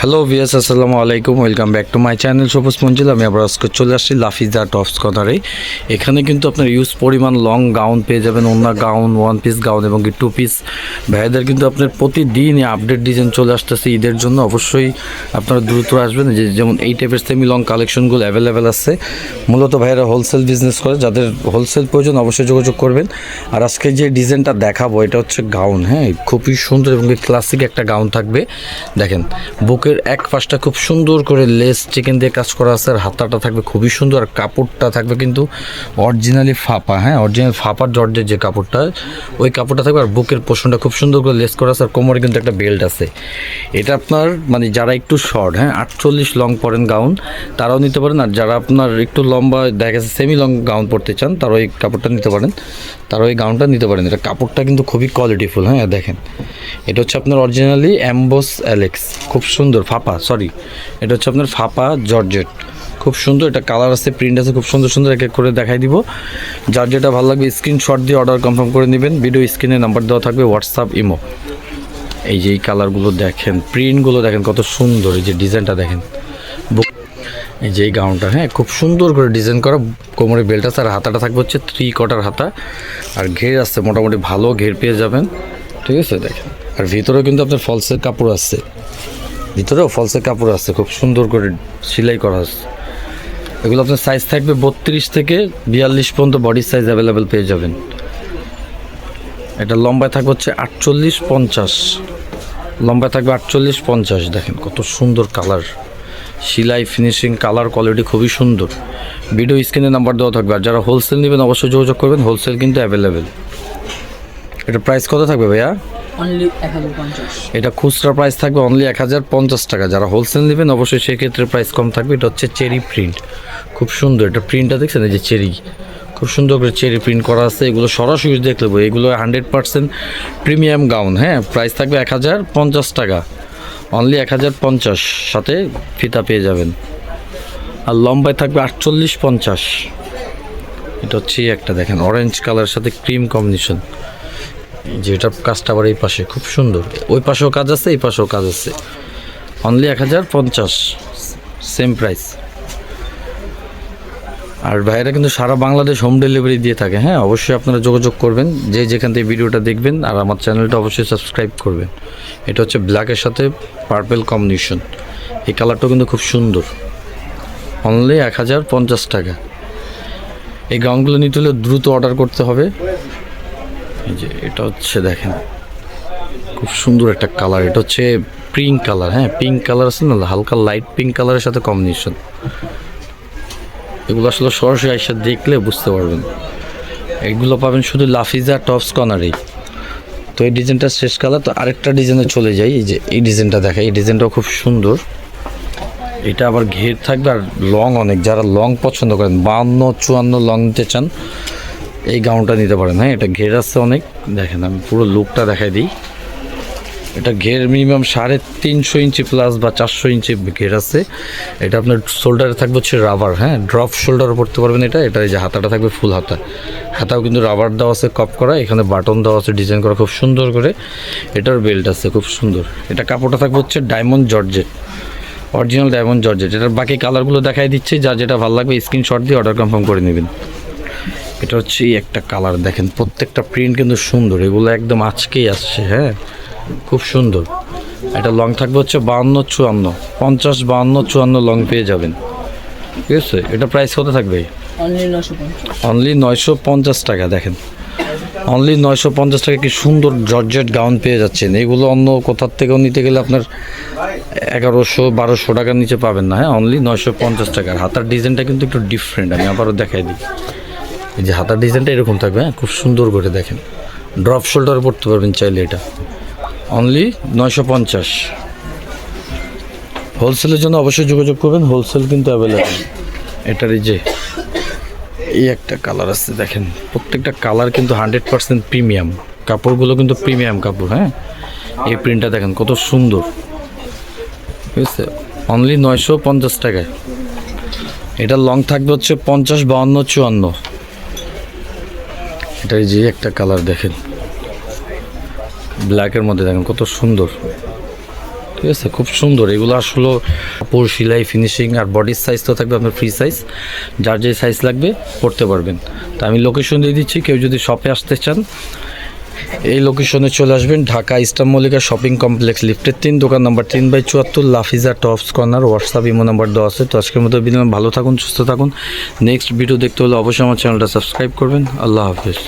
Hello ভিয়াস আসসালামু আলাইকুম। Welcome back to my channel Sabuj Manzil. আমি আবার আজকে চলে আসছি লাফিজা টপস কর্নারে। এখানে কিন্তু আপনার ইউজ পরিমাণ লং গাউন পেয়ে যাবেন। অন্য গাউন ওয়ান পিস গাউন এবং কি টু পিস ভাইদের কিন্তু আপনার প্রতিদিনই আপডেট ডিজাইন চলে আসতেছে ঈদের জন্য। অবশ্যই আপনারা দ্রুত আসবেন। যে যেমন এই টাইপের সেমি লং কালেকশনগুলো অ্যাভেলেবেল আছে। মূলত ভাইয়েরা হোলসেল বিজনেস করে। যাদের হোলসেল প্রয়োজন অবশ্যই যোগাযোগ করবেন। আর আজকে যে ডিজাইনটা দেখাবো, এটা হচ্ছে গাউন হ্যাঁ খুবই সুন্দর এবং ক্লাসিক একটা গাউন থাকবে। দেখেন বুকের এক পাশটা খুব সুন্দর করে লেস চিকেন দিয়ে কাজ করা আছে, আর হাতাটা থাকবে খুবই সুন্দর, আর কাপড়টা থাকবে কিন্তু অরিজিনালি ফাপা হ্যাঁ? অরিজিনাল ফাপার জর্জের যে কাপড়টা, ওই কাপড়টা থাকবে, আর বুকের পোষণটা খুব সুন্দর করে লেস করা আছে, আর কোমরে কিন্তু একটা বেল্ট আছে। এটা আপনার মানে যারা একটু শর্ট হ্যাঁ? আটচল্লিশ লং পরেন গাউন তারাও নিতে পারেন, আর যারা আপনার একটু লম্বা, দেখা গেছে সেমি লং গাউন পরতে চান, তারা ওই কাপড়টা নিতে পারেন, তারা ওই গাউনটা নিতে পারেন। এটা কাপড়টা কিন্তু খুবই কোয়ালিটিফুল হ্যাঁ? দেখেন, এটা হচ্ছে আপনার অরিজিনালি অ্যাম্বোস অ্যালেক্স খুব সুন্দর। ফাপা সরি এটা হচ্ছে আপনার ফাপা জর্জেট। খুব সুন্দর, এটা কালার আছে প্রিন্ট আছে, খুব সুন্দর সুন্দর এক এক করে দেখাই দিব। যার যেটা ভালো লাগবে স্ক্রিনশট দিয়ে অর্ডার কনফার্ম করে নেবেন। ভিডিও স্ক্রিনে নাম্বার দেওয়া থাকবে হোয়াটসঅ্যাপ ইমো এই যে এই কালারগুলো দেখেন প্রিন্টগুলো দেখেন, কত সুন্দর, এই যে ডিজাইনটা দেখেন। এই যে এই গাউনটা হ্যাঁ খুব সুন্দর করে ডিজাইন করা। কোমরে বেল্ট আছে, আর হাতাটা থাকবে হচ্ছে থ্রি কটার হাতা। আর ঘের আছে, মোটামুটি ভালো ঘের পেয়ে যাবেন। ঠিক আছে, দেখেন। আর ভিতরেও কিন্তু আপনার ফলসের কাপড় আছে। ভিতরেও ফলসের কাপড় আছে, খুব সুন্দর করে সেলাই করা আছে এগুলো আপনার সাইজ থাকবে বত্রিশ থেকে বিয়াল্লিশ পর্যন্ত বডি সাইজ অ্যাভেলেবেল পেয়ে যাবেন। এটা লম্বায় থাকবে হচ্ছে আটচল্লিশ পঞ্চাশ। লম্বায় থাকবে আটচল্লিশ পঞ্চাশ, দেখেন কত সুন্দর কালার সিলাই ফিনিশিং কালার কোয়ালিটি খুবই সুন্দর। ভিডিও স্ক্রিনে নাম্বার দেওয়া থাকবে। আর যারা হোলসেল নেবেন, অবশ্যই যোগাযোগ করবেন। হোলসেল কিন্তু অ্যাভেলেবেল এটা প্রাইস কত থাকবে ভাইয়া? এটা খুচরা প্রাইস থাকবে অনলি এক হাজার পঞ্চাশ টাকা। যারা হোলসেল নেবেন, অবশ্যই সেক্ষেত্রে প্রাইস কম থাকবে। এটা হচ্ছে চেরি প্রিন্ট খুব সুন্দর। এটা প্রিন্টটা দেখছেন? এই যে চেরি খুব সুন্দর করে চেরি প্রিন্ট করা আছে। এগুলো সরাসরি দেখলে এগুলো হান্ড্রেড পার্সেন্ট প্রিমিয়াম গাউন হ্যাঁ? প্রাইস থাকবে এক হাজার পঞ্চাশ টাকা। অনলি এক হাজার পঞ্চাশ সাথে ফিতা পেয়ে যাবেন। আর লম্বায় থাকবে আটচল্লিশ পঞ্চাশ। এটা হচ্ছে একটা দেখেন। অরেঞ্জ কালারের সাথে ক্রিম কম্বিনেশন যে এটা কাজটা আবার এই পাশে, খুব সুন্দর। ওই পাশেও কাজ আছে, এই পাশেও কাজ আছে। অনলি এক হাজার পঞ্চাশ সেম প্রাইস আর ভাইরা কিন্তু সারা বাংলাদেশ হোম ডেলিভারি দিয়ে থাকে। হ্যাঁ অবশ্যই আপনারা যোগাযোগ করবেন, যে যেখান থেকে ভিডিওটা দেখবেন, আর আমার চ্যানেলটা অবশ্যই সাবস্ক্রাইব করবেন। এটা হচ্ছে ব্ল্যাকের সাথে পার্পেল কম্বিনেশন এই কালারটাও কিন্তু খুব সুন্দর। অনলি এক হাজার পঞ্চাশ টাকা। এই গাউনগুলো নিতে হলে দ্রুত অর্ডার করতে হবে। যে এটা হচ্ছে দেখেন, খুব সুন্দর একটা কালার এটা হচ্ছে পিঙ্ক কালার হ্যাঁ পিঙ্ক কালার আছে না, হালকা লাইট পিঙ্ক কালারের সাথে কম্বিনেশন এগুলো আসলে সরাসরি আইসা দেখলে বুঝতে পারবেন। এগুলো পাবেন শুধু লাফিজা টপস কর্নারেই তো এই ডিজাইনটা শেষ কালার তো আরেকটা ডিজাইনে চলে যাই, এই যে এই ডিজাইনটা দেখাই এই ডিজাইনটাও খুব সুন্দর। এটা আবার ঘের থাকবে আর লং অনেক, যারা লং পছন্দ করেন বান্ন চুয়ান্ন লং নিতে চান এই গাউনটা নিতে পারেন। হ্যাঁ এটা ঘের আছে অনেক। দেখেন, আমি পুরো লুকটা দেখাই দিই। এটা ঘের মিনিমাম সাড়ে তিনশো ইঞ্চি প্লাস বা চারশো ইঞ্চি ঘের আছে। এটা আপনার শোল্ডারে থাকবে হচ্ছে রাবার হ্যাঁ? ড্রপ শোল্ডারও পড়তে পারবেন এটা। এটা এই যে হাতাটা থাকবে ফুল হাতা। হাতাও কিন্তু রাবার দেওয়া আছে কপ করা। এখানে বাটন দেওয়া আছে ডিজাইন করা খুব সুন্দর করে। এটার বেল্ট আছে, খুব সুন্দর। এটা কাপড়টা থাকবে হচ্ছে diamond georgette original diamond georgette এটার বাকি কালারগুলো দেখাই দিচ্ছে। যা যেটা ভালো লাগবে স্ক্রিনশট দিয়ে অর্ডার কনফার্ম করে নেবেন। এটা হচ্ছে এই একটা কালার দেখেন প্রত্যেকটা প্রিন্ট কিন্তু সুন্দর এগুলো একদম আজকেই আসছে হ্যাঁ? খুব সুন্দর। এটা লং থাকবে হচ্ছে বাহান্ন চুয়ান্ন পঞ্চাশ বাহান্ন চুয়ান্ন লং পেয়ে যাবেন। ঠিক আছে? এটা প্রাইস কত থাকবে? অনলি অনলি নয়শো পঞ্চাশ টাকা দেখেন। অনলি নয়শো পঞ্চাশ টাকা কি সুন্দর জর্জেট গাউন পেয়ে যাচ্ছেন। এগুলো অন্য কোথার থেকেও নিতে গেলে আপনার এগারোশো বারোশো টাকার নিচে পাবেন না হ্যাঁ? অনলি নয়শো পঞ্চাশ টাকার। হাতার ডিজাইনটা কিন্তু একটু ডিফারেন্ট আমি আবারও দেখাই দিই। এই যে হাতার ডিজাইনটা এরকম থাকবে হ্যাঁ? খুব সুন্দর করে দেখেন। ড্রপ শোল্ডার পড়তে পারবেন চাইলে এটা। অনলি নয়শো পঞ্চাশ। হোলসেলের জন্য অবশ্যই যোগাযোগ করবেন হোলসেল কিন্তু অ্যাভেলেবেল এটার এই যে, এই একটা কালার আছে, দেখেন। প্রত্যেকটা কালার কিন্তু হান্ড্রেড পার্সেন্ট প্রিমিয়াম কাপড়গুলো কিন্তু প্রিমিয়াম কাপড় হ্যাঁ? এই প্রিন্টটা দেখেন, কত সুন্দর। ঠিক আছে? অনলি নয়শো পঞ্চাশ টাকায়। এটা লং থাকবে হচ্ছে পঞ্চাশ, বাউন্ন, চুয়ান্ন। এটার যে একটা কালার দেখেন। ব্ল্যাকের মধ্যে দেখেন কত সুন্দর। ঠিক আছে, খুব সুন্দর। এগুলো আসলে কাপড়, সেলাই ফিনিশিং আর বডির সাইজ তো থাকবে আপনার ফ্রি সাইজ যার যে সাইজ লাগবে পড়তে পারবেন। তা আমি লোকেশন দিয়ে দিচ্ছি, কেউ যদি শপে আসতে চান, এই লোকেশনে চলে আসবেন। Dhaka Eastern Mallika shopping complex, লিফটের তিন দোকান নাম্বার তিন বাই চুয়াত্তর, Lafiza tops corner WhatsApp imo number দেওয়া আছে। তো আজকের মতো বিদিন ভালো থাকুন, সুস্থ থাকুন। নেক্সট ভিডিও দেখতে হলে অবশ্যই আমার চ্যানেলটা সাবস্ক্রাইব করবেন। আল্লাহ হাফিজ।